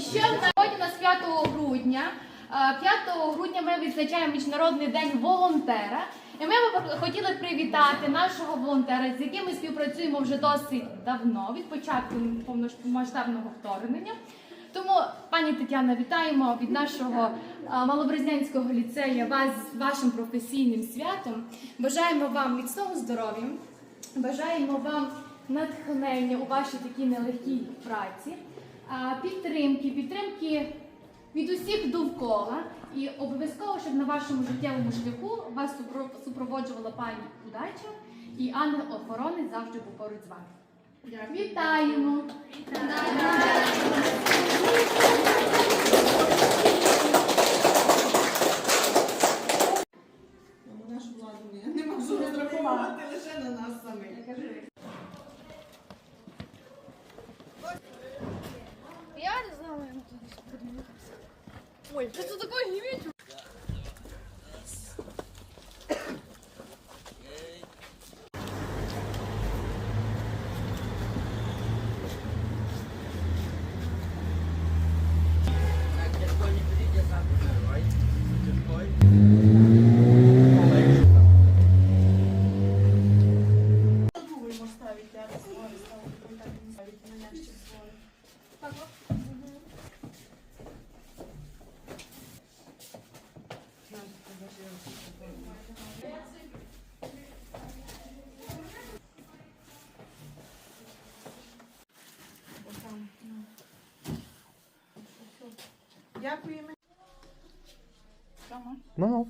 Ще сьогодні у нас 5 грудня. Е, 5 грудня ми відзначаємо міжнародний день волонтера. І ми б хотіли привітати нашого волонтера, з яким ми співпрацюємо вже досить давно, від початку повномасштабного вторгнення. Тому, пані Тетяна, вітаємо від нашого Малобрезнянського ліцею вас з вашим професійним святом. Бажаємо вам міцного здоров'я, бажаємо вам натхнення у вашій такій нелегкій праці, підтримки, підтримки від усіх довкола. І обов'язково, щоб на вашому життєвому шляху вас супроводжувала пані удача і ангел-охоронець завжди був поруч з вами. Вітаємо! Ну, Ой, что это такое? Не вижу. Так, вот. Дякуємо. Ну, ну.